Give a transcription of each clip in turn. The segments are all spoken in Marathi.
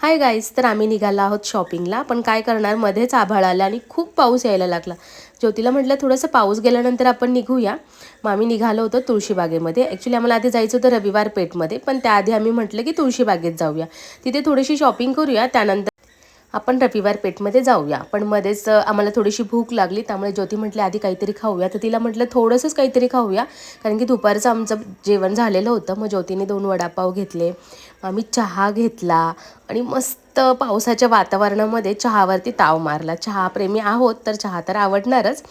हाय गाईज तर आम्ही निघाला आहोत शॉपिंगला पण काय करणार मध्येच आभाळ आलं आणि खूप पाऊस यायला लागला. ज्योतीला म्हटलं थोडंसं पाऊस गेल्यानंतर आपण निघूया. मग आम्ही निघालो होतो तुळशीबागेमध्ये. ॲक्च्युली आम्हाला आधी जायचं होतं रविवार पेठमध्ये पण त्याआधी आम्ही म्हटलं की तुळशीबागेत जाऊया. तिथे थोडीशी शॉपिंग करूया त्यानंतर आपण रविवार पेठमध्ये जाऊया. पण मध्येच आम्हाला थोडीशी भूक लागली त्यामुळे ज्योती म्हटली आधी काहीतरी खाऊया. तर तिला म्हटलं थोडंसंच काहीतरी खाऊया. कारण की दुपारचं आमचं जेवण झालेलं होतं. मग ज्योतीने दोन वडापाव घेतले आम्ही चहा घेतला आणि मस्त पावसाच्या वातावरणामध्ये चहावरती ताव मारला. चहाप्रेमी आहोत तर चहा तर आवडणारच.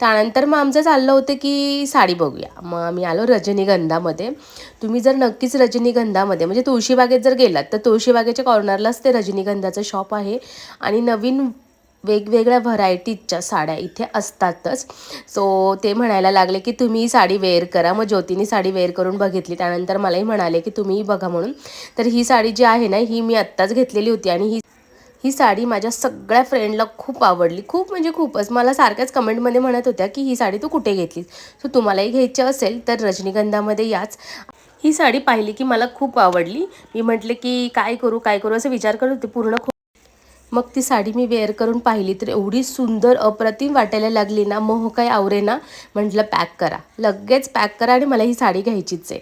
त्यानंतर मग आमचं चाललं होतं की साडी बघूया. मग आम्ही आलो रजनीगंधामध्ये. तुम्ही जर नक्कीच रजनीगंधामध्ये म्हणजे तुळशीबागेत जर गेलात तर तुळशीबागेच्या कॉर्नरलाच ते रजनीगंधाचं शॉप आहे. आणि नवीन वेगवेगळ्या व्हरायटीजच्या साड्या इथे असतातच. सो ते म्हणायला लागले की तुम्ही ही साडी वेअर करा. मग ज्योतीने साडी वेअर करून बघितली. त्यानंतर मलाही म्हणाले की तुम्हीही बघा म्हणून. तर ही साडी जी आहे ना ही मी आत्ताच घेतलेली होती आणि ही ही साडी माझ्या सगळ्या फ्रेंडला खूप आवडली. खूप म्हणजे खूपच. मला सारख्याच कमेंटमध्ये म्हणत होत्या की ही साडी तू कुठे घेतलीस? सो तुम्हालाही घ्यायची असेल तर रजनीगंधामध्ये याच. ही साडी पाहिली की मला खूप आवडली. मी म्हटले की काय करू काय करू? असं विचार करत होते. पूर्ण खूप मग ती साडी मी वेअर करून पाहिली तर एवढी सुंदर अप्रतिम वाटायला लागली ना मोह काय आवरे ना म्हटलं पॅक करा. लगेच पॅक करा आणि मला ही साडी घ्यायचीच आहे.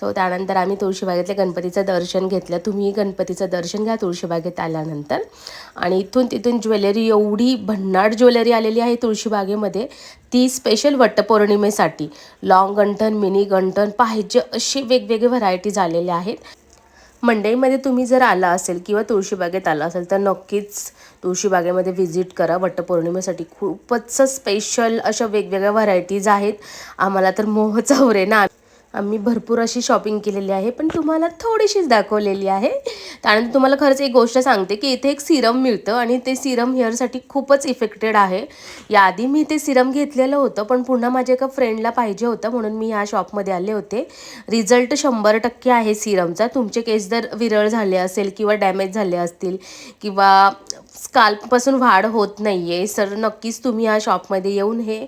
सो त्यानंतर आम्ही तुळशीबागेतल्या गणपतीचं दर्शन घेतलं. तुम्ही गणपतीचं दर्शन घ्या तुळशीबागेत आल्यानंतर. आणि इथून तिथून ज्वेलरी एवढी भन्नाट ज्वेलरी आलेली आहे तुळशीबागेमध्ये. ती स्पेशल वटपौर्णिमेसाठी. लाँग गंठन मिनी गंठन पाहिजे अशी वेगवेगळे व्हरायटीज आलेल्या आहेत. मंडईमध्ये तुम्ही जर आला असेल किंवा तुळशीबागेत आला असेल तर नक्कीच तुळशीबागेमध्ये व्हिजिट करा. वटपौर्णिमेसाठी खूपच स्पेशल अशा वेगवेगळ्या व्हरायटीज आहेत. आम्हाला तर मोह चवरे ना आम्ही भरपूर अशी शॉपिंग केलेली आहे पण तुम्हाला थोडीशीच दाखवलेली आहे. त्यानंतर तुम्हाला खरंच एक गोष्ट सांगते की इथे एक सिरम मिळतं आणि ते सिरम हेअरसाठी खूपच इफेक्टेड आहे. याआधी मी ते सिरम घेतलेलं होतं पण पुन्हा माझ्या एका फ्रेंडला पाहिजे होतं म्हणून मी ह्या शॉपमध्ये आले होते. रिझल्ट शंभर टक्के आहे सिरमचा. तुमचे केस जर विरळ झाले असेल किंवा डॅमेज झाले असतील किंवा स्काल्पपासून वाढ होत नाही आहे सर नक्कीच तुम्ही ह्या शॉपमध्ये येऊन हे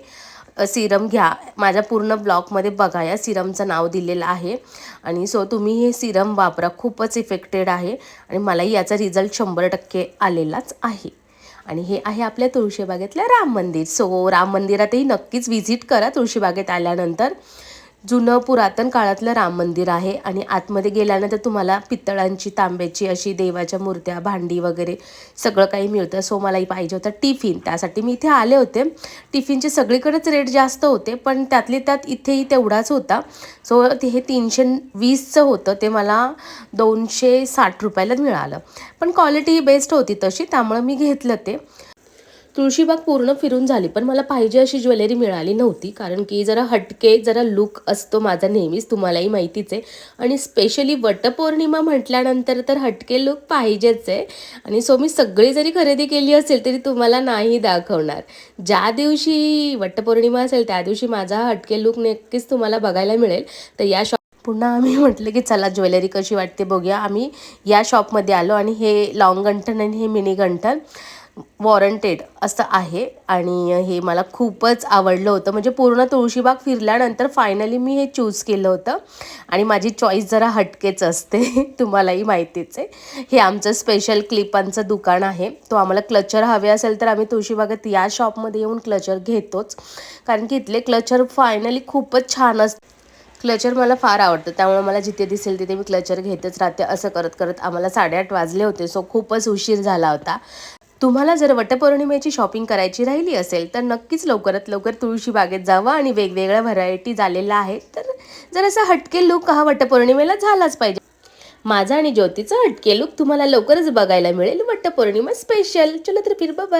सिरम घ्या. माझ्या पूर्ण ब्लॉगमध्ये बघा या सिरमचं नाव दिलेलं आहे. आणि सो तुम्ही हे सिरम वापरा. खूपच इफेक्टेड आहे आणि मलाही याचा रिझल्ट शंभर टक्के आलेलाच आहे. आणि हे आहे आपल्या तुळशीबागेतलं राम मंदिर. सो राम मंदिरातही नक्कीच व्हिजिट करा तुळशीबागेत आल्यानंतर. जुनं पुरातन काळातलं राम मंदिर आहे आणि आतमध्ये गेल्यानंतर तुम्हाला पितळांची तांब्याची अशी देवाच्या मूर्त्या भांडी वगैरे सगळं काही मिळतं. सो मलाही पाहिजे होतं टिफिन. त्यासाठी मी इथे आले होते. टिफिनचे सगळीकडेच रेट जास्त होते पण त्यातले त्यात इथेही तेवढाच होता. सो ते हे तीनशे वीसचं होतं ते मला दोनशे साठ रुपयाला मिळालं. पण क्वालिटी बेस्ट होती तशी त्यामुळं मी घेतलं ते. तुळशीबाग पूर्ण फिरून झाली पण मला पाहिजे अशी ज्वेलरी मिळाली नव्हती कारण की जरा हटके जरा लुक असतो माझा नेहमीच तुम्हालाही माहितीच आहे. आणि स्पेशली वटपौर्णिमा म्हटल्यानंतर तर हटके लुक पाहिजेच आहे. आणि सो मी सगळी जरी खरेदी केली असेल तरी तुम्हाला नाही दाखवणार. ज्या दिवशी वटपौर्णिमा असेल त्या दिवशी माझा हटके लुक नक्कीच तुम्हाला बघायला मिळेल. तर या शॉप पुन्हा आम्ही म्हटलं की चला ज्वेलरी कशी वाटते बघूया. आम्ही या शॉपमध्ये आलो आणि हे लॉंग गंठन आणि हे मिनी गंठन वॉरंटेड असं आहे. आणि हे मला खूपच आवडलं होतं. म्हणजे पूर्ण तुळशीबाग फिरल्यानंतर फायनली मी हे चूज केलं होतं. आणि माझी चॉईस जरा हटकेच असते तुम्हालाही माहितीच. आहे हे आमचं स्पेशल क्लिपांचं दुकान आहे. तो आम्हाला क्लचर हवे असेल तर आम्ही तुळशीबागेत या शॉपमध्ये येऊन क्लचर घेतोच. कारण की इथले क्लचर फायनली खूपच छान असते क्लचर मला फार आवडतं. त्यामुळे मला जिथे दिसेल तिथे मी क्लचर घेतच. राहते असं करत करत आम्हाला साडेआठ वाजले होते. सो खूपच उशीर झाला होता. तुम्हाला जर वटपौर्णिमेची शॉपिंग करायची राहिली असेल तर नक्कीच लवकरात लवकर तुळशी बागेत जावा आणि वेगवेगळ्या व्हरायटीज आलेल्या आहेत. तर जर असा हटके लुक हा वटपौर्णिमेला झालाच पाहिजे. माझा आणि ज्योतीचा हटके लुक तुम्हाला लवकरच बघायला मिळेल वटपौर्णिमा स्पेशल चला तर फिर बाबा